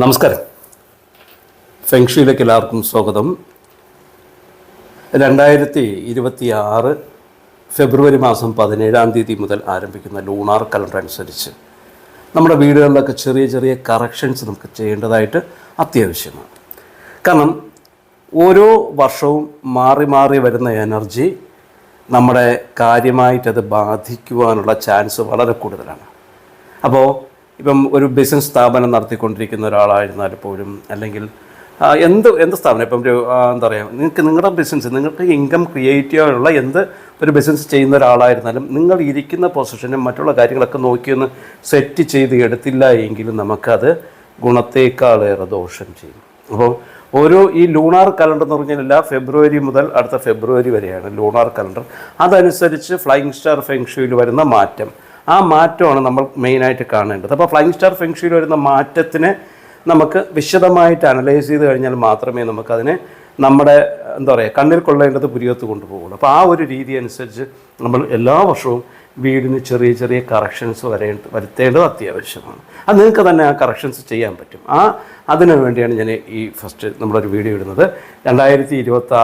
നമസ്കാരം. ഫെങ്ഷിയിലേക്ക് എല്ലാവർക്കും സ്വാഗതം. രണ്ടായിരത്തി ഇരുപത്തി ആറ് ഫെബ്രുവരി മാസം പതിനേഴാം തീയതി മുതൽ ആരംഭിക്കുന്ന ലൂണാർ കലണ്ടർ അനുസരിച്ച് നമ്മുടെ വീടുകളിലൊക്കെ ചെറിയ ചെറിയ കറക്ഷൻസ് നമുക്ക് ചെയ്യേണ്ടതായിട്ട് അത്യാവശ്യമാണ്. കാരണം ഓരോ വർഷവും മാറി മാറി വരുന്ന എനർജി നമ്മുടെ കാര്യമായിട്ടത് ബാധിക്കുവാനുള്ള ചാൻസ് വളരെ കൂടുതലാണ്. അപ്പോൾ ഇപ്പം ഒരു ബിസിനസ് സ്ഥാപനം നടത്തിക്കൊണ്ടിരിക്കുന്ന ഒരാളായിരുന്നാൽ പോലും അല്ലെങ്കിൽ എന്ത് എന്ത് സ്ഥാപനം? ഇപ്പം ഒരു എന്താ പറയുക നിങ്ങൾക്ക് നിങ്ങളുടെ ബിസിനസ് നിങ്ങൾക്ക് ഇൻകം ക്രിയേറ്റ് ചെയ്യാനുള്ള എന്ത് ഒരു ബിസിനസ് ചെയ്യുന്ന ഒരാളായിരുന്നാലും നിങ്ങൾ ഇരിക്കുന്ന പൊസിഷനും മറ്റുള്ള കാര്യങ്ങളൊക്കെ നോക്കിയൊന്ന് സെറ്റ് ചെയ്ത് എടുത്തില്ല എങ്കിലും നമുക്കത് ഗുണത്തേക്കാളേറെ ദോഷം ചെയ്യും. അപ്പോൾ ഓരോ ഈ ലൂണാർ കലണ്ടർ എന്ന് പറഞ്ഞാൽ എല്ലാ ഫെബ്രുവരി മുതൽ അടുത്ത ഫെബ്രുവരി വരെയാണ് ലൂണാർ കലണ്ടർ അതനുസരിച്ച് ഫ്ലൈയിങ് സ്റ്റാർ ഫെങ്ഷുയിൽ വരുന്ന മാറ്റം. ആ മാറ്റമാണ് നമ്മൾ മെയിനായിട്ട് കാണേണ്ടത്. അപ്പോൾ ഫ്ലൈങ് സ്റ്റാർ ഫെങ്ഷിയിൽ വരുന്ന മാറ്റത്തിന് നമുക്ക് വിശദമായിട്ട് അനലൈസ് ചെയ്ത് കഴിഞ്ഞാൽ മാത്രമേ നമുക്കതിനെ നമ്മുടെ എന്താ പറയുക കണ്ണിൽ കൊള്ളേണ്ടത് പുരിയത്ത് കൊണ്ടുപോകുള്ളൂ. അപ്പോൾ ആ ഒരു രീതി അനുസരിച്ച് നമ്മൾ എല്ലാ വർഷവും വീടിന് ചെറിയ ചെറിയ കറക്ഷൻസ് വരേണ്ട വരുത്തേണ്ടത് അത്യാവശ്യമാണ്. അത് നിങ്ങൾക്ക് തന്നെ ആ കറക്ഷൻസ് ചെയ്യാൻ പറ്റും. ആ അതിനു വേണ്ടിയാണ് ഞാൻ ഈ ഫസ്റ്റ് നമ്മളൊരു വീഡിയോ ഇടുന്നത്. രണ്ടായിരത്തി ഇരുപത്തി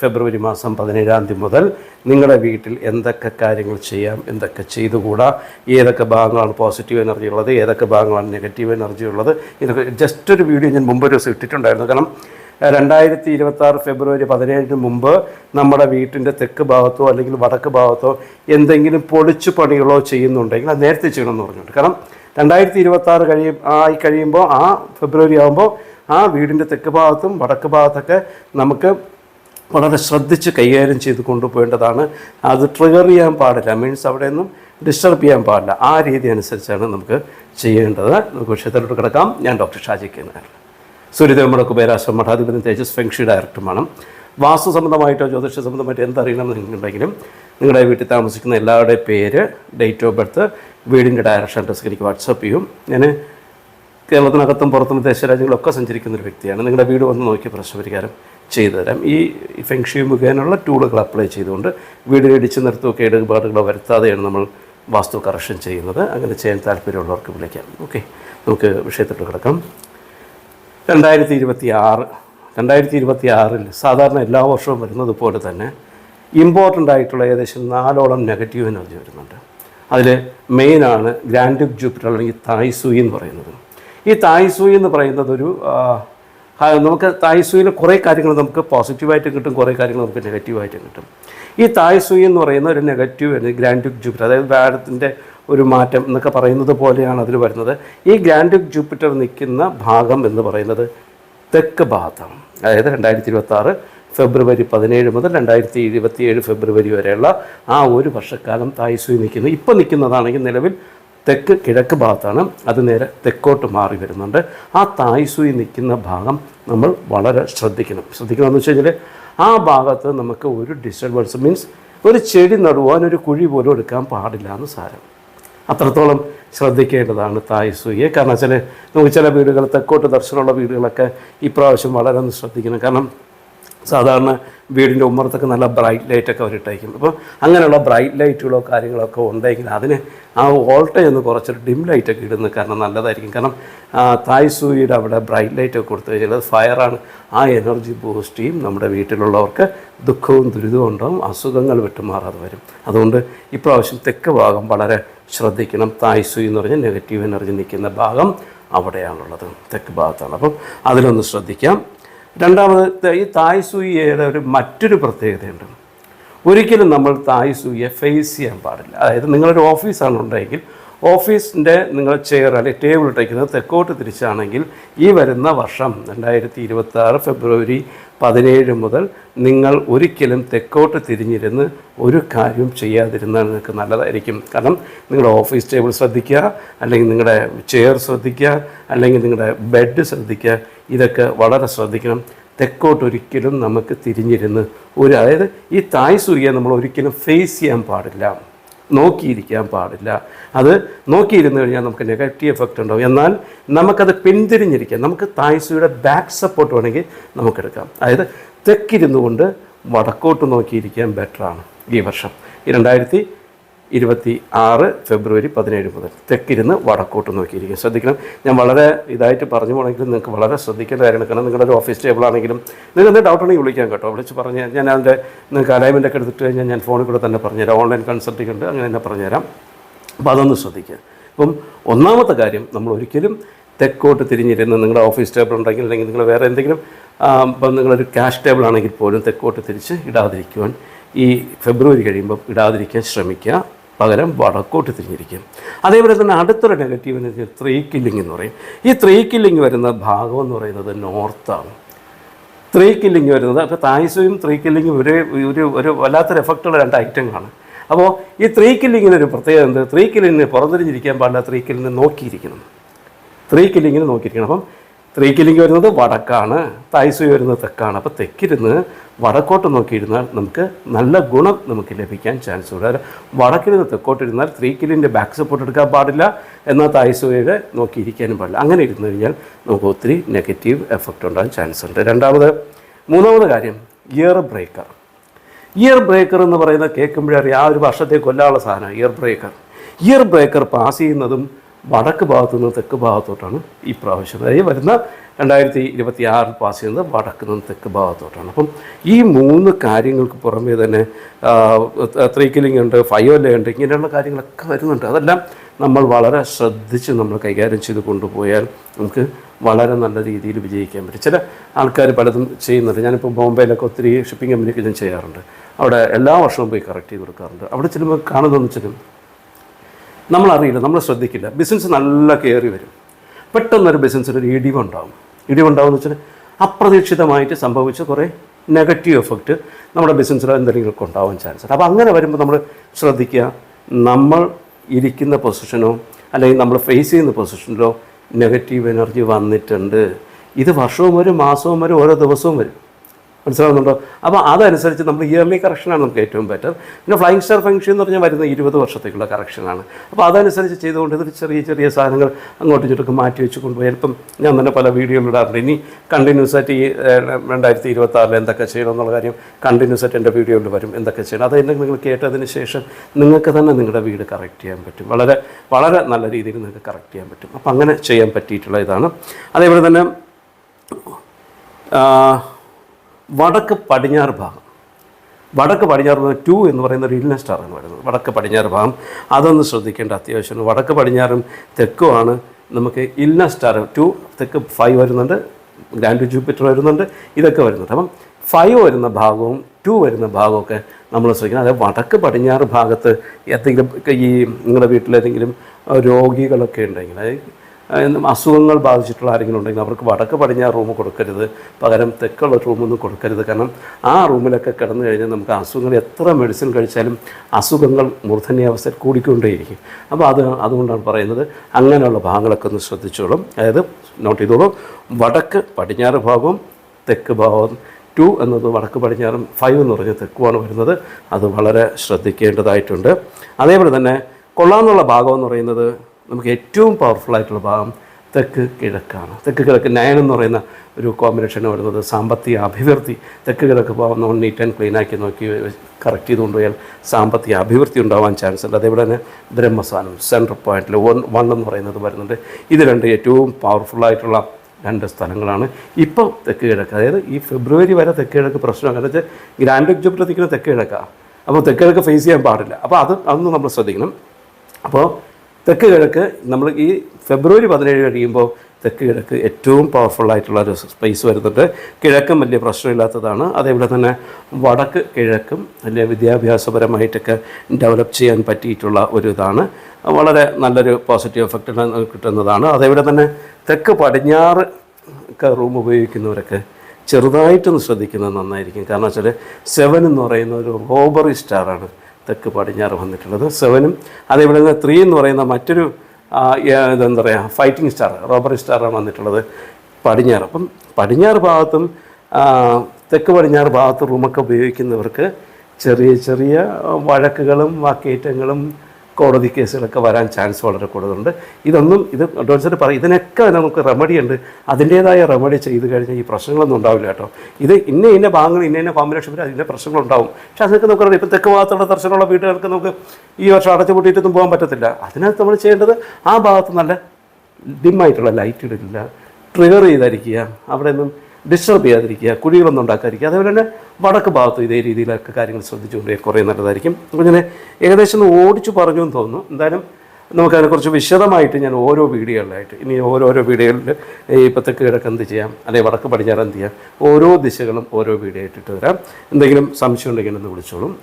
ഫെബ്രുവരി മാസം പതിനേഴാം തീയതി മുതൽ നിങ്ങളുടെ വീട്ടിൽ എന്തൊക്കെ കാര്യങ്ങൾ ചെയ്യാം എന്തൊക്കെ ചെയ്തുകൂടാ ഏതൊക്കെ ഭാഗങ്ങളാണ് പോസിറ്റീവ് എനർജി ഉള്ളത് ഏതൊക്കെ ഭാഗങ്ങളാണ് നെഗറ്റീവ് എനർജി ഉള്ളത് ഇതൊക്കെ ജസ്റ്റ് ഒരു വീഡിയോ ഞാൻ മുമ്പ് ഒരു ദിവസം ഇട്ടിട്ടുണ്ടായിരുന്നു. കാരണം രണ്ടായിരത്തി ഇരുപത്തി ആറ് ഫെബ്രുവരി പതിനേഴിന് മുമ്പ് നമ്മുടെ വീട്ടിന്റെ തെക്ക് ഭാഗത്തോ അല്ലെങ്കിൽ വടക്ക് ഭാഗത്തോ എന്തെങ്കിലും പൊളിച്ചു പണികളോ ചെയ്യുന്നുണ്ടെങ്കിൽ അത് നേരത്തെ ചെയ്യണമെന്ന് പറഞ്ഞിട്ടുണ്ട്. കാരണം രണ്ടായിരത്തി ഇരുപത്തി ആറ് കഴിയും ആയി കഴിയുമ്പോൾ ആ ഫെബ്രുവരി ആകുമ്പോൾ ആ വീടിന്റെ തെക്ക് ഭാഗത്തും വടക്ക് ഭാഗത്തൊക്കെ നമുക്ക് വളരെ ശ്രദ്ധിച്ച് കൈകാര്യം ചെയ്ത് കൊണ്ടുപോകേണ്ടതാണ്. അത് ട്രിഗർ ചെയ്യാൻ പാടില്ല. മീൻസ് അവിടെ നിന്നും ഡിസ്റ്റർബ് ചെയ്യാൻ പാടില്ല. ആ രീതി അനുസരിച്ചാണ് നമുക്ക് ചെയ്യേണ്ടത്. നമുക്ക് വിഷയത്തിലോട്ട് കിടക്കാം. ഞാൻ ഡോക്ടർ ഷാജി കെ നായർ. സൂര്യദേവമുടെ കുബേരാശ്രമ മഠാധിപതി തേജസ് ഫെങ്ഷി ഡയറക്ടറുമാണ് വാസ്തു സംബന്ധമായിട്ടോ ജ്യോതിഷ സംബന്ധമായിട്ടോ എന്തറിയണം എന്നുണ്ടെങ്കിലും നിങ്ങളുടെ വീട്ടിൽ താമസിക്കുന്ന എല്ലാവരുടെയും പേര് ഡേറ്റ് ഓഫ് ബർത്ത് വീടിന്റെ ഡയറക്ഷൻ അഡ്രസ്സ് എനിക്ക് വാട്സപ്പ് ചെയ്യും. ഞാൻ കേരളത്തിനകത്തും പുറത്തും വിദേശ രാജ്യങ്ങളൊക്കെ സഞ്ചരിക്കുന്ന ഒരു വ്യക്തിയാണ്. നിങ്ങളുടെ വീട് വന്ന് നോക്കിയ പ്രശ്നപരിഹാരം. ചെയ്തു തരാം ഈ ഫെങ്ഷി മുഖേനയുള്ള ടൂളുകൾ അപ്ലൈ ചെയ്തുകൊണ്ട് വീട് ഇടിച്ചു നിർത്തുകയോ കേടുപാടുകളോ വരുത്താതെയാണ് നമ്മൾ വാസ്തു കറക്ഷൻ ചെയ്യുന്നത്. അങ്ങനെ ചെയ്യാൻ താല്പര്യമുള്ളവർക്ക് വിളിക്കാം. ഓക്കെ നമുക്ക് വിഷയത്തിലോട്ട് കിടക്കാം. രണ്ടായിരത്തി ഇരുപത്തി ആറ് രണ്ടായിരത്തി ഇരുപത്തി ആറിൽ സാധാരണ എല്ലാ വർഷവും വരുന്നത് പോലെ തന്നെ ഇമ്പോർട്ടന്റ് ആയിട്ടുള്ള ഏകദേശം നാലോളം നെഗറ്റീവ് എനർജി വരുന്നുണ്ട്. അതിൽ മെയിനാണ് ഗ്രാൻഡ് ജൂപ്പിറ്റർ അല്ലെങ്കിൽ തായ്സൂയി എന്ന് പറയുന്നത്. ഈ തായ്സൂയി എന്ന് പറയുന്നത് ഒരു നമുക്ക് തായ്സൂയിൽ കുറേ കാര്യങ്ങൾ നമുക്ക് പോസിറ്റീവായിട്ട് കിട്ടും കുറേ കാര്യങ്ങൾ നമുക്ക് നെഗറ്റീവായിട്ട് കിട്ടും. ഈ തായ്സൂയി എന്ന് പറയുന്ന ഒരു നെഗറ്റീവ് ഗ്രാൻഡുക് ജൂപ്പിറ്റർ. അതായത് വാരത്തിന്റെ ഒരു മാറ്റം എന്നൊക്കെ പറയുന്നത് പോലെയാണ് അതിൽ വരുന്നത്. ഈ ഗ്രാൻഡുക് ജൂപ്പിറ്റർ നിൽക്കുന്ന ഭാഗം എന്ന് പറയുന്നത് തെക്ക് ഭാഗത്താണ്. അതായത് രണ്ടായിരത്തി ഇരുപത്തി ഫെബ്രുവരി പതിനേഴ് മുതൽ രണ്ടായിരത്തി ഇരുപത്തി ഏഴ് ഫെബ്രുവരി വരെയുള്ള ആ ഒരു വർഷക്കാലം തായ്സൂയി നിൽക്കുന്നു. ഇപ്പോൾ നിൽക്കുന്നതാണെങ്കിൽ നിലവിൽ തെക്ക് കിഴക്ക് ഭാഗത്താണ് അത് നേരെ തെക്കോട്ട് മാറി വരുന്നുണ്ട്. ആ തായ്സൂയി നിൽക്കുന്ന ഭാഗം നമ്മൾ വളരെ ശ്രദ്ധിക്കണം. ശ്രദ്ധിക്കണമെന്ന് വെച്ച് കഴിഞ്ഞാൽ ആ ഭാഗത്ത് നമുക്ക് ഒരു ഡിസ്റ്റർബൻസ് മീൻസ് ഒരു ചെടി നടുവാൻ ഒരു കുഴി പോലും എടുക്കാൻ പാടില്ല എന്ന് സാരം. അത്രത്തോളം ശ്രദ്ധിക്കേണ്ടതാണ് തായ്സൂയെ കാരണം വെച്ചാൽ നമുക്ക് ചില വീടുകൾ തെക്കോട്ട് ദർശനമുള്ള വീടുകളൊക്കെ ഇപ്രാവശ്യം വളരെ ഒന്ന് ശ്രദ്ധിക്കണം. കാരണം സാധാരണ വീടിന്റെ ഉമ്മറത്തൊക്കെ നല്ല ബ്രൈറ്റ് ലൈറ്റൊക്കെ അവരിട്ടേക്കും അപ്പോൾ അങ്ങനെയുള്ള ബ്രൈറ്റ് ലൈറ്റുകളോ കാര്യങ്ങളൊക്കെ ഉണ്ടെങ്കിൽ അതിന് ആ വോൾട്ടേജ് ഒന്ന് കുറച്ചൊരു ഡിം ലൈറ്റൊക്കെ ഇടുന്നത് കാരണം നല്ലതായിരിക്കും. കാരണം തായ് സൂയിയുടെ അവിടെ ബ്രൈറ്റ് ലൈറ്റൊക്കെ കൊടുത്തു കഴിഞ്ഞാൽ ഫയറാണ്. ആ എനർജി ബൂസ്റ്റ് ചെയ്യും. നമ്മുടെ വീട്ടിലുള്ളവർക്ക് ദുഃഖവും ദുരിതവും ഉണ്ടാവും. അസുഖങ്ങൾ വിട്ടുമാറാതെ വരും. അതുകൊണ്ട് ഇപ്രാവശ്യം തെക്ക് ഭാഗം വളരെ ശ്രദ്ധിക്കണം. തായ് സൂയി എന്ന് പറഞ്ഞാൽ നെഗറ്റീവ് എനർജി നിൽക്കുന്ന ഭാഗം അവിടെയാണുള്ളത്. തെക്ക് ഭാഗത്താണ്. അപ്പം അതിലൊന്ന് ശ്രദ്ധിക്കാം. രണ്ടാമത് ഈ തായ് സൂയിയുടെ ഒരു മറ്റൊരു പ്രത്യേകതയുണ്ട്. ഒരിക്കലും നമ്മൾ തായ് സൂയെ ഫേസ് ചെയ്യാൻ പാടില്ല. അതായത് നിങ്ങളൊരു ഓഫീസാണ് ഉണ്ടെങ്കിൽ ഓഫീസിന്റെ നിങ്ങൾ ചെയർ അല്ലെങ്കിൽ ടേബിൾ ഇട്ടേക്കുന്നത് തെക്കോട്ട് തിരിച്ചാണെങ്കിൽ ഈ വരുന്ന വർഷം രണ്ടായിരത്തി ഇരുപത്തി ആറ് ഫെബ്രുവരി പതിനേഴ് മുതൽ നിങ്ങൾ ഒരിക്കലും തെക്കോട്ട് തിരിഞ്ഞിരുന്ന് ഒരു കാര്യവും ചെയ്യാതിരുന്നാൽ നിങ്ങൾക്ക് നല്ലതായിരിക്കും. കാരണം നിങ്ങളുടെ ഓഫീസ് ടേബിൾ ശ്രദ്ധിക്കുക അല്ലെങ്കിൽ നിങ്ങളുടെ ചെയർ ശ്രദ്ധിക്കുക അല്ലെങ്കിൽ നിങ്ങളുടെ ബെഡ് ശ്രദ്ധിക്കുക ഇതൊക്കെ വളരെ ശ്രദ്ധിക്കണം. തെക്കോട്ട് ഒരിക്കലും നമുക്ക് തിരിഞ്ഞിരുന്ന് ഒരു അതായത് ഈ തായ് സൂര്യ നമ്മൾ ഒരിക്കലും ഫേസ് ചെയ്യാൻ പാടില്ല. നോക്കിയിരിക്കാൻ പാടില്ല. അത് നോക്കിയിരുന്നു കഴിഞ്ഞാൽ നമുക്ക് നെഗറ്റീവ് എഫക്റ്റ് ഉണ്ടാവും. എന്നാൽ നമുക്കത് പിന്തിരിഞ്ഞിരിക്കാം. നമുക്ക് തായ്സയുടെ ബാക്ക് സപ്പോർട്ട് വേണമെങ്കിൽ നമുക്കെടുക്കാം. അതായത് തെക്കിരുന്നു കൊണ്ട് വടക്കോട്ട് നോക്കിയിരിക്കാൻ ബെറ്ററാണ് ഈ വർഷം. രണ്ടായിരത്തി ഇരുപത്തി ആറ് ഫെബ്രുവരി പതിനേഴ് മുതൽ. തെക്കിരുന്ന് വടക്കോട്ട് നോക്കിയിരിക്കും. ശ്രദ്ധിക്കണം. ഞാൻ വളരെ ഇതായിട്ട് പറഞ്ഞു പോകണമെങ്കിലും നിങ്ങൾക്ക് വളരെ ശ്രദ്ധിക്കേണ്ട കാര്യമാണ്. കാരണം നിങ്ങളുടെ ഒരു ഓഫീസ് ടേബിൾ ആണെങ്കിലും നിങ്ങൾക്ക് എന്തെങ്കിലും ഡൗട്ട് ഉണ്ടെങ്കിൽ വിളിക്കാൻ കേട്ടോ. വിളിച്ച് പറഞ്ഞ് ഞാൻ അതിന്റെ നിങ്ങൾക്ക് അലൈൻമെന്റ് ഒക്കെ എടുത്തിട്ട് കഴിഞ്ഞാൽ ഞാൻ ഫോണിൽ കൂടെ തന്നെ പറഞ്ഞുതരാം. ഓൺലൈൻ കൺസൾട്ടിംഗ് ഉണ്ട്. അങ്ങനെ തന്നെ പറഞ്ഞുതരാം. അപ്പോൾ അതൊന്ന് ശ്രദ്ധിക്കുക. അപ്പം ഒന്നാമത്തെ കാര്യം നമ്മൾ ഒരിക്കലും തെക്കോട്ട് തിരിഞ്ഞിരുന്ന് നിങ്ങളുടെ ഓഫീസ് ടേബിൾ ഉണ്ടെങ്കിൽ അല്ലെങ്കിൽ നിങ്ങൾ വേറെ എന്തെങ്കിലും ഇപ്പം നിങ്ങളൊരു ക്യാഷ് ടേബിൾ ആണെങ്കിൽ പോലും തെക്കോട്ട് തിരിച്ച് ഇടാതിരിക്കുവാൻ ഈ ഫെബ്രുവരി കഴിയുമ്പോൾ ഇടാതിരിക്കാൻ ശ്രമിക്കുക. പകരം വടക്കോട്ട് തിരിഞ്ഞിരിക്കും. അതേപോലെ തന്നെ അടുത്തൊരു നെഗറ്റീവ് എന്ന് ത്രീ കില്ലിംഗ് എന്ന് പറയും. ഈ ത്രീ കില്ലിംഗ് വരുന്ന ഭാഗം എന്ന് പറയുന്നത് നോർത്താണ്. ത്രീ കില്ലിംഗ് വരുന്നത് അപ്പോൾ തായ്സും ത്രീ കില്ലിങ്ങും ഒരു ഒരു ഒരു വല്ലാത്തൊരു എഫക്റ്റുള്ള രണ്ട് ഐറ്റങ്ങളാണ് അപ്പോൾ ഈ ത്രീ കില്ലിങ്ങിന് ഒരു പ്രത്യേകത എന്ത്? ത്രീ കില്ലിങ്ങിന് പുറത്തിരിഞ്ഞിരിക്കാൻ പാടില്ല ത്രീ കില്ലിങ്ങിന് നോക്കിയിരിക്കണം. ത്രീ കില്ലിങ്ങിന് നോക്കിയിരിക്കണം. അപ്പം ത്രീ കില്ലിംഗ് വരുന്നത് വടക്കാണ് തായ്സു വരുന്നത് തെക്കാണ്. അപ്പോൾ തെക്കിരുന്ന് വടക്കോട്ട് നോക്കിയിരുന്നാൽ നമുക്ക് നല്ല ഗുണം നമുക്ക് ലഭിക്കാൻ ചാൻസ് ഉണ്ട്. അതായത് വടക്കിരുന്ന് തെക്കോട്ടിരുന്നാൽ ത്രീ കില്ലിന്റെ ബാക്ക് സപ്പോർട്ട് എടുക്കാൻ പാടില്ല എന്നാൽ തായ്സുവയുടെ നോക്കിയിരിക്കാനും പാടില്ല. അങ്ങനെ ഇരുന്ന് കഴിഞ്ഞാൽ നമുക്ക് ഒത്തിരി നെഗറ്റീവ് എഫക്റ്റ് ഉണ്ടാകാൻ ചാൻസ് ഉണ്ട്. രണ്ടാമത് മൂന്നാമത് കാര്യം ഇയർ ബ്രേക്കർ ഇയർ ബ്രേക്കർ എന്ന് പറയുന്നത് കേൾക്കുമ്പോഴറിയാം ആ ഒരു വർഷത്തെ കൊല്ലാനുള്ള സാധനം year breaker year breaker pass ചെയ്യുന്നതും വടക്ക് ഭാഗത്തു നിന്ന് തെക്ക് ഭാഗത്തോട്ടാണ് ഈ പ്രാവശ്യം. അതായത് വരുന്ന രണ്ടായിരത്തി ഇരുപത്തി ആറിൽ പാസ് ചെയ്യുന്നത് വടക്ക് നിന്ന് തെക്ക് ഭാഗത്തോട്ടാണ്. അപ്പം ഈ മൂന്ന് കാര്യങ്ങൾക്ക് പുറമേ തന്നെ ത്രീ കില്ലിംഗ് ഉണ്ട് ഫയോല ഉണ്ട് ഇങ്ങനെയുള്ള കാര്യങ്ങളൊക്കെ വരുന്നുണ്ട്. അതെല്ലാം നമ്മൾ വളരെ ശ്രദ്ധിച്ച് നമ്മൾ കൈകാര്യം ചെയ്ത് കൊണ്ടുപോയാൽ നമുക്ക് വളരെ നല്ല രീതിയിൽ വിജയിക്കാൻ പറ്റും. ചില ആൾക്കാർ പലതും ചെയ്യുന്നുണ്ട്. ഞാനിപ്പോൾ ബോംബെയിലൊക്കെ ഒത്തിരി ഷിപ്പിംഗ് കമ്പനിയൊക്കെ ഞാൻ ചെയ്യാറുണ്ട്. അവിടെ എല്ലാ വർഷവും പോയി കറക്റ്റ് ചെയ്ത് കൊടുക്കാറുണ്ട്. അവിടെ ചെല്ലുമ്പോൾ കാണുന്നതെന്ന് വെച്ചാലും നമ്മളറിയില്ല നമ്മൾ ശ്രദ്ധിക്കില്ല. ബിസിനസ് നല്ല കയറി വരും. പെട്ടെന്നൊരു ബിസിനസ്സിന് ഒരു ഇടിവുണ്ടാവും. ഇടിവുണ്ടാവുമെന്ന് വെച്ചാൽ അപ്രതീക്ഷിതമായിട്ട് സംഭവിച്ച കുറേ നെഗറ്റീവ് എഫക്റ്റ് നമ്മുടെ ബിസിനസ്സിൽ എന്തെങ്കിലും ഉണ്ടാവാൻ ചാൻസ് ഉണ്ട്. അപ്പോൾ അങ്ങനെ വരുമ്പോൾ നമ്മൾ ശ്രദ്ധിക്കുക. നമ്മൾ ഇരിക്കുന്ന പൊസിഷനോ അല്ലെങ്കിൽ നമ്മൾ ഫേസ് ചെയ്യുന്ന പൊസിഷനിലോ നെഗറ്റീവ് എനർജി വന്നിട്ടുണ്ട്. ഇത് വർഷവും വരും മാസവും വരും ഓരോ ദിവസവും വരും. മനസ്സിലാവുന്നുണ്ടോ? അപ്പോൾ അതനുസരിച്ച് നമ്മൾ ഇയർലി കറക്ഷനാണ് നമുക്ക് ഏറ്റവും ബെറ്റർ പിന്നെ ഫ്ലൈങ് സ്റ്റാർ ഫംഗ്ഷൻ എന്ന് പറഞ്ഞാൽ വരുന്ന ഇരുപത് വർഷത്തേക്കുള്ള കറക്ഷനാണ് അപ്പോൾ അതനുസരിച്ച് ചെയ്തുകൊണ്ട് ഇതിൽ ചെറിയ ചെറിയ സാധനങ്ങൾ അങ്ങോട്ടും ഇങ്ങോട്ടും മാറ്റി വെച്ച് കൊണ്ടുപോയി ഇപ്പം ഞാൻ തന്നെ പല വീഡിയോയിൽ ഇടാറുണ്ട്. ഇനി കണ്ടിന്യൂസ് ആയിട്ട് ഈ രണ്ടായിരത്തി ഇരുപത്തി ആറിൽ എന്തൊക്കെ ചെയ്യണം എന്നുള്ള കാര്യം കണ്ടിന്യൂസ് ആയിട്ട് എന്റെ വീഡിയോയിൽ വരും. എന്തൊക്കെ ചെയ്യണം? അതെല്ലാം നിങ്ങൾ കേട്ടതിന് ശേഷം നിങ്ങൾക്ക് തന്നെ നിങ്ങളുടെ വീട് കറക്റ്റ് ചെയ്യാൻ പറ്റും. വളരെ വളരെ നല്ല രീതിയിൽ നിങ്ങൾക്ക് കറക്റ്റ് ചെയ്യാൻ പറ്റും. അപ്പോൾ അങ്ങനെ ചെയ്യാൻ പറ്റിയിട്ടുള്ള ഇതാണ്. അതേപോലെ തന്നെ വടക്ക് പടിഞ്ഞാറ് ഭാഗം. വടക്ക് പടിഞ്ഞാറ് ഭാഗം ടു എന്ന് പറയുന്ന ഒരു സ്റ്റാർ സ്റ്റാറാണ് വരുന്നത് വടക്ക് പടിഞ്ഞാറ് ഭാഗം. അതൊന്ന് ശ്രദ്ധിക്കേണ്ട അത്യാവശ്യമാണ്. വടക്ക് പടിഞ്ഞാറും തെക്കുമാണ് നമുക്ക് ഇന്ന സ്റ്റാർ ടു തെക്ക് ഫൈവ് വരുന്നുണ്ട്. ഗ്രാൻഡ് ജൂപ്പിറ്റർ വരുന്നുണ്ട്. ഇതൊക്കെ വരുന്നുണ്ട്. അപ്പം ഫൈവ് വരുന്ന ഭാഗവും ടു വരുന്ന ഭാഗമൊക്കെ നമ്മൾ ശ്രദ്ധിക്കണം. അതായത് വടക്ക് പടിഞ്ഞാറ് ഭാഗത്ത് എന്തെങ്കിലും ഈ നിങ്ങളുടെ വീട്ടിലേതെങ്കിലും രോഗികളൊക്കെ ഉണ്ടെങ്കിൽ അതായത് അസുഖങ്ങൾ ബാധിച്ചിട്ടുള്ള ആരെങ്കിലും ഉണ്ടെങ്കിൽ അവർക്ക് വടക്ക് പടിഞ്ഞാറ് റൂം കൊടുക്കരുത്. പകരം തെക്കുള്ള റൂമൊന്നും കൊടുക്കരുത്. കാരണം ആ റൂമിലൊക്കെ കിടന്നു കഴിഞ്ഞാൽ നമുക്ക് അസുഖങ്ങൾ എത്ര മെഡിസിൻ കഴിച്ചാലും അസുഖങ്ങൾ മൂർധന്യാവസ്ഥയിൽ കൂടിക്കൊണ്ടേയിരിക്കും. അപ്പോൾ അത് അതുകൊണ്ടാണ് പറയുന്നത്. അങ്ങനെയുള്ള ഭാഗങ്ങളൊക്കെ ഒന്ന് ശ്രദ്ധിച്ചോളും. അതായത് നോട്ട് ചെയ്തോളൂ. വടക്ക് പടിഞ്ഞാറ് ഭാഗവും തെക്ക് ഭാഗവും ടു എന്നത് വടക്ക് പടിഞ്ഞാറും ഫൈവ് എന്ന് പറഞ്ഞ തെക്കുമാണ് വരുന്നത്. അത് വളരെ ശ്രദ്ധിക്കേണ്ടതായിട്ടുണ്ട്. അതേപോലെ തന്നെ കൊള്ളാമെന്നുള്ള ഭാഗം എന്ന് പറയുന്നത് നമുക്ക് ഏറ്റവും പവർഫുൾ ആയിട്ടുള്ള ഭാഗം തെക്ക് കിഴക്കാണ്. തെക്ക് കിഴക്ക് നയൻ എന്ന് പറയുന്ന ഒരു കോമ്പിനേഷൻ വരുന്നത്. സാമ്പത്തിക അഭിവൃദ്ധി. തെക്ക് കിഴക്ക് ഭാഗം നമ്മൾ നീറ്റ് ആൻഡ് ക്ലീൻ ആക്കി നോക്കി കറക്റ്റ് ചെയ്ത് കൊണ്ടുപോയാൽ സാമ്പത്തിക അഭിവൃദ്ധി ഉണ്ടാവാൻ ചാൻസ് ഉണ്ട്. അതേപോലെ തന്നെ ബ്രഹ്മസ്ഥാനം സെൻട്രൽ പോയിന്റിൽ വൺ വൺ എന്ന് പറയുന്നത് വരുന്നുണ്ട്. ഇത് രണ്ട് ഏറ്റവും പവർഫുള്ളായിട്ടുള്ള രണ്ട് സ്ഥലങ്ങളാണ്. ഇപ്പോൾ തെക്ക് കിഴക്ക് അതായത് ഈ ഫെബ്രുവരി വരെ തെക്ക് കിഴക്ക് പ്രശ്നം. കാരണം വെച്ചാൽ ഗ്രാൻഡ് എക്ജോപ്പിൽ നിൽക്കുന്ന തെക്ക് കിഴക്കാണ് അപ്പോൾ തെക്ക് കിഴക്ക് ഫേസ് ചെയ്യാൻ പാടില്ല. അപ്പോൾ അത് അതൊന്നും നമ്മൾ ശ്രദ്ധിക്കണം. അപ്പോൾ തെക്ക് കിഴക്ക് നമ്മൾ ഈ ഫെബ്രുവരി പതിനേഴ് കഴിയുമ്പോൾ തെക്ക് കിഴക്ക് ഏറ്റവും പവർഫുൾ ആയിട്ടുള്ള ഒരു സ്പേസ് വരുന്നുണ്ട്. കിഴക്കും വലിയ പ്രശ്നമില്ലാത്തതാണ്. അതേപോലെ തന്നെ വടക്ക് കിഴക്കും വലിയ വിദ്യാഭ്യാസപരമായിട്ടൊക്കെ ഡെവലപ്പ് ചെയ്യാൻ പറ്റിയിട്ടുള്ള ഒരു ഇതാണ്. വളരെ നല്ലൊരു പോസിറ്റീവ് എഫക്റ്റ് കിട്ടുന്നതാണ്. അതേപോലെ തന്നെ തെക്ക് പടിഞ്ഞാറ് റൂം ഉപയോഗിക്കുന്നവരൊക്കെ ചെറുതായിട്ടൊന്ന് ശ്രദ്ധിക്കുന്നത് നന്നായിരിക്കും. കാരണം വെച്ചാൽ സെവൻ എന്ന് പറയുന്ന ഒരു റോബറി സ്റ്റാറാണ് തെക്ക് പടിഞ്ഞാറ് വന്നിട്ടുള്ളത്. സെവനും അതേപോലെ തന്നെ ത്രീ എന്ന് പറയുന്ന മറ്റൊരു ഇതെന്താ പറയുക ഫൈറ്റിംഗ് സ്റ്റാർ റോബറി സ്റ്റാറാണ് വന്നിട്ടുള്ളത് പടിഞ്ഞാറ്. അപ്പം പടിഞ്ഞാറ് ഭാഗത്തും തെക്ക് പടിഞ്ഞാറ് ഭാഗത്ത് റൂമൊക്കെ ഉപയോഗിക്കുന്നവർക്ക് ചെറിയ ചെറിയ വഴക്കുകളും വാക്കേറ്റങ്ങളും കോടതി കേസുകളൊക്കെ വരാൻ ചാൻസ് വളരെ കൂടുതലുണ്ട്. ഇതൊന്നും ഇത് ഡോക്ടർ പറയും ഇതിനൊക്കെ നമുക്ക് റെമഡി ഉണ്ട് അതിന്റേതായ റെമഡി ചെയ്ത് കഴിഞ്ഞാൽ ഈ പ്രശ്നങ്ങളൊന്നും ഉണ്ടാവില്ല കേട്ടോ. ഇത് ഇന്ന ഇന്ന ഭാഗങ്ങൾ ഇന്ന ഇന്ന കോമ്പിനേഷൻ വരെ അതിന്റെ പ്രശ്നങ്ങളുണ്ടാവും. പക്ഷെ അതൊക്കെ നമുക്ക് ഇപ്പോൾ തെക്ക് ഭാഗത്തുള്ള ദർശനമുള്ള വീട്ടുകാർക്ക് നമുക്ക് ഈ വർഷം അടച്ചു പൂട്ടിയിട്ടൊന്നും പോകാൻ പറ്റത്തില്ല. അതിനകത്ത് നമ്മൾ ചെയ്യേണ്ടത് ആ ഭാഗത്ത് നല്ല ഡിമ്മായിട്ടുള്ള ലൈറ്റ് ഇടില്ല ട്രിഗർ ചെയ്തായിരിക്കുക അവിടെ ഒന്നും ഡിസ്റ്റർബ് ചെയ്യാതിരിക്കുക കുഴികളൊന്നും ഉണ്ടാക്കാതിരിക്കുക. അതേപോലെ തന്നെ വടക്ക് ഭാഗത്തും ഇതേ രീതിയിലൊക്കെ കാര്യങ്ങൾ ശ്രദ്ധിച്ചുകൊണ്ട് കുറേ നല്ലതായിരിക്കും. അപ്പോൾ ഞാൻ ഏകദേശം ഓടിച്ചു പറഞ്ഞു എന്ന് തോന്നുന്നു. എന്തായാലും നമുക്കതിനെക്കുറിച്ച് വിശദമായിട്ട് ഞാൻ ഓരോ വീഡിയോകളിലായിട്ട് ഇനി ഓരോരോ വീഡിയോകളിൽ ഇപ്പോൾ തെക്ക് കിഴക്ക് എന്ത് ചെയ്യാം അല്ലെങ്കിൽ വടക്ക് പടിഞ്ഞാറ് എന്ത് ചെയ്യാം ഓരോ ദിശകളും ഓരോ വീഡിയോ ആയിട്ടിട്ട് വരാം. എന്തെങ്കിലും സംശയം ഉണ്ടെങ്കിൽ ഒന്ന് വിളിച്ചോളും.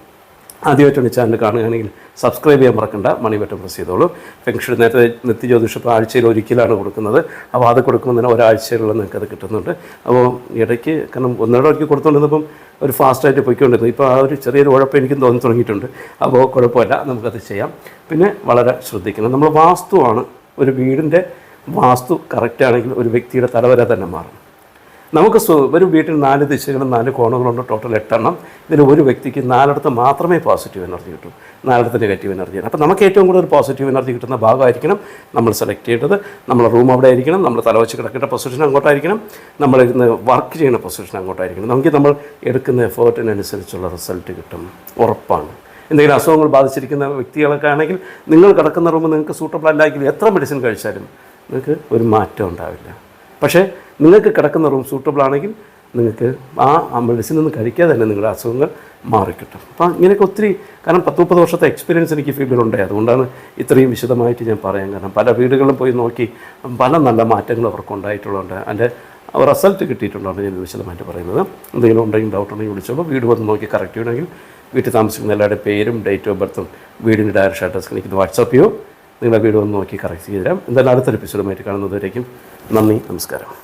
ആദ്യമായിട്ടാണ് ചാനൽ കാണുകയാണെങ്കിൽ സബ്സ്ക്രൈബ് ചെയ്യാൻ മറക്കണ്ട മണി ബട്ടൺ പ്രസ് ചെയ്തോളൂ. ഫെങ്ഷുഡ് നേരത്തെ നിത്യജ്യോതിഷ ഇപ്പോൾ ആഴ്ചയിൽ ഒരിക്കലാണ് കൊടുക്കുന്നത്. അപ്പോൾ അത് കൊടുക്കുമ്പോൾ തന്നെ ഒരാഴ്ചയിലുള്ള നിങ്ങൾക്ക് അത് കിട്ടുന്നുണ്ട്. അപ്പോൾ ഇടയ്ക്ക് കാരണം ഒന്നര ഇടയ്ക്ക് കൊടുത്തുകൊണ്ടിരുന്നപ്പം ഒരു ഫാസ്റ്റായിട്ട് പോയിക്കൊണ്ടിരുന്നു. ഇപ്പോൾ ആ ഒരു ചെറിയൊരു ഉഴപ്പ് എനിക്കും തോന്നി തുടങ്ങിയിട്ടുണ്ട്. അപ്പോൾ കുഴപ്പമില്ല നമുക്കത് ചെയ്യാം. പിന്നെ വളരെ ശ്രദ്ധിക്കണം. നമ്മൾ വാസ്തുവാണ് ഒരു വീടിന്റെ വാസ്തു കറക്റ്റ് ആണെങ്കിൽ ഒരു വ്യക്തിയുടെ തലവര തന്നെ മാറും. നമുക്ക് ഒരു വീട്ടിൽ നാല് ദിശകളും നാല് കോണുകളുണ്ട് ടോട്ടൽ എട്ടെണ്ണം. ഇതിൽ ഒരു വ്യക്തിക്ക് നാലിടത്ത് മാത്രമേ പോസിറ്റീവ് എനർജി കിട്ടൂ. നാലിടത്ത് നെഗറ്റീവ് എനർജി അപ്പോൾ നമുക്ക് ഏറ്റവും കൂടുതൽ പോസിറ്റീവ് എനർജി കിട്ടുന്ന ഭാഗമായിരിക്കണം നമ്മൾ സെലക്ട് ചെയ്യേണ്ടത്. നമ്മുടെ റൂം അവിടെ ആയിരിക്കണം നമ്മൾ തലവച്ച് കിടക്കേണ്ട പൊസിഷൻ അങ്ങോട്ടായിരിക്കണം നമ്മൾ ഇരുന്ന് വർക്ക് ചെയ്യുന്ന പൊസിഷൻ അങ്ങോട്ടായിരിക്കണം. നമുക്ക് നമ്മൾ എടുക്കുന്ന എഫേർട്ടിനനുസരിച്ചുള്ള റിസൾട്ട് കിട്ടും. ഉറപ്പാണ്. എന്തെങ്കിലും അസുഖങ്ങൾ ബാധിച്ചിരിക്കുന്ന വ്യക്തികളൊക്കെ ആണെങ്കിൽ നിങ്ങൾ കിടക്കുന്ന റൂം നിങ്ങൾക്ക് സൂട്ടബിൾ അല്ലായെങ്കിൽ എത്ര മെഡിസിൻ കഴിച്ചാലും നിങ്ങൾക്ക് ഒരു മാറ്റം ഉണ്ടാവില്ല. പക്ഷേ നിങ്ങൾക്ക് കിടക്കുന്ന റൂം സൂട്ടബിൾ ആണെങ്കിൽ നിങ്ങൾക്ക് ആ മെഡിസിൻ ഒന്നും കഴിക്കാതെ തന്നെ നിങ്ങളുടെ അസുഖങ്ങൾ മാറിക്കിട്ടും. അപ്പോൾ ഇങ്ങനെയൊക്കെ ഒത്തിരി കാരണം പത്ത് മുപ്പത് വർഷത്തെ എക്സ്പീരിയൻസ് എനിക്ക് ഫീൽഡിലുണ്ട് അതുകൊണ്ടാണ് ഇത്രയും വിശദമായിട്ട് ഞാൻ പറയാൻ കാരണം പല വീടുകളിലും പോയി നോക്കി പല നല്ല മാറ്റങ്ങൾ അവർക്ക് ഉണ്ടായിട്ടുള്ളതുണ്ട്. അതിന്റെ റിസൾട്ട് കിട്ടിയിട്ടുള്ളതാണ് ഞാൻ വിശദമായിട്ട് പറയുന്നത്. എന്തെങ്കിലും ഉണ്ടെങ്കിൽ ഡൗട്ട് ഉണ്ടെങ്കിൽ വിളിച്ചോളൂ. വീട് വന്ന് നോക്കി കറക്റ്റ് ചെയ്യണമെങ്കിൽ വീട്ടിൽ താമസിക്കുന്ന എല്ലാവരുടെ പേരും ഡേറ്റ് ഓഫ് ബർത്തും വീടിന്റെ ഡയറക്റ്റ് അഡ്രസ്സ് എനിക്ക് വാട്സപ്പ് ചെയ്യോ. നിങ്ങളുടെ വീട് വന്ന് നോക്കി കറക്റ്റ് ചെയ്തു തരാം എന്തായാലും അടുത്തൊരു എപ്പിസോഡുമായിട്ട് കാണുന്നതുവരേക്കും നന്ദി നമസ്കാരം.